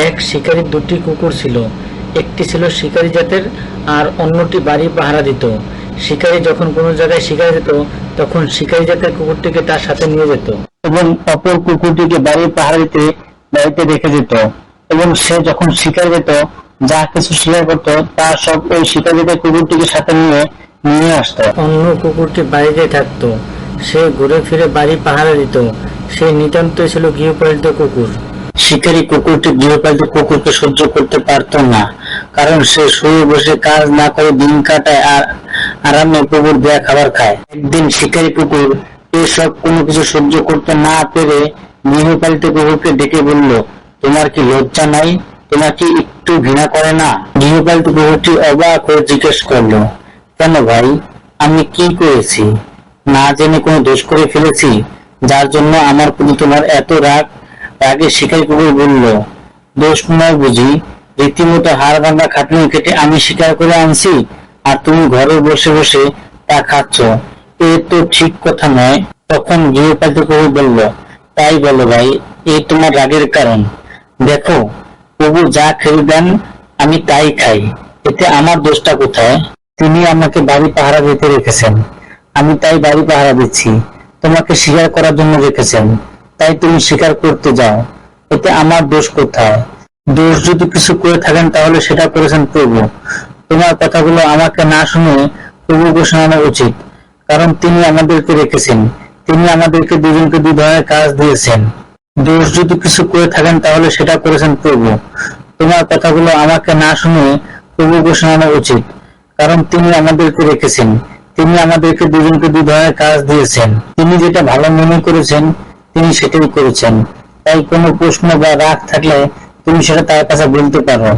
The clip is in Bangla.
এক শিকারীর দুটি কুকুর ছিল। একটি ছিল শিকারী জাতের আর অন্যটি বাড়ি পাহারা দিত। শিকারী যখন কোনো জায়গায় শিকার যেত তখন শিকারী জাতের কুকুরটিকে তার সাথে নিয়ে যেত এবং অপর কুকুরটিকে বাড়ি পাহারা দিতে, বাড়িতে রেখে যেত এবং সে যখন শিকার যেত, যা কিছু শিকার করত, তা সব ওই শিকার জাতের কুকুরটিকে সাথে নিয়ে নিয়ে আসতো। অন্য কুকুরটি বাড়িতে থাকতো। সে ঘুরে ফিরে বাড়ি পাহারা দিত। সে নিতান্তই ছিল গৃহপালিত কুকুর। শিকারী কুকুরটি গৃহপালিত কুকুরকে সহ্য করতে পারত না, কারণ সে শুয়ে বসে কাজ না করে দিন কাটায় আর আরামে কুকুর দেয়া খাবার খায়। একদিন শিকারী কুকুর এসব কোনো কিছু সহ্য করতে না পেরে গৃহপালিত কুকুরকে ডেকে বলল, তোমার কি লজ্জা নাই? তোমার কি একটু ঘৃণা করে না? গৃহপালিত কুকুরটি অবাক হয়ে জিজ্ঞেস করল, কেন ভাই, আমি কি করেছি? না জেনে কোনো দোষ করে ফেলেছি? যার জন্য আমার প্রতি তোমার এত রাগ রাগে শিকারী কুকুর বলল, দোষ নয় বুঝি, রীতিমতো হাড় ভাঙা খাটনি কেটে আমি শিকার করে আনছি, আর তুমি ঘরে বসে বসে তা খাচ্ছ। এ তো ঠিক কথা নয়। তখন গৃহপালিত কুকুর বলল, তাই বলো ভাই এই তোমার রাগের কারণ। দেখো, প্রভু যা খেয়ে দেন, আমি তাই খাই। এতে আমার দোষটা কোথায়? তিনি আমাকে বাড়ি পাহারা দিতে রেখেছেন। আমি তাই বাড়ি পাহারা দিচ্ছি। তোমাকে শিকার করার জন্য রেখেছেন। তাই তুমি শিকার করতে যাও, এতে আমার দোষ কোথায়? দোষ যদি কিছু করে থাকেন তাহলে সেটা করেছেন প্রভু। তোমার কথাগুলো আমাকে না শুনে প্রভুকে শোনানো উচিত, কারণ তিনি আমাদেরকে রেখেছেন। তিনি আমাদেরকে দুজনকে দুই ধরনের কাজ দিয়েছেন। দোষ যদি কিছু করে থাকেন তাহলে সেটা করেছেন প্রভু। তোমার কথাগুলো আমাকে না শুনে প্রভুকে শোনানো উচিত, কারণ তিনি আমাদেরকে রেখেছেন। তিনি আমাদেরকে দুজনকে দুই ধরনের কাজ দিয়েছেন। তিনি যেটা ভালো মনে করেছেন তিনি সেটাই করেছেন। তাই কোনো প্রশ্ন বা রাগ থাকলে তুমি সেটা তার কাছে বলতে পারো।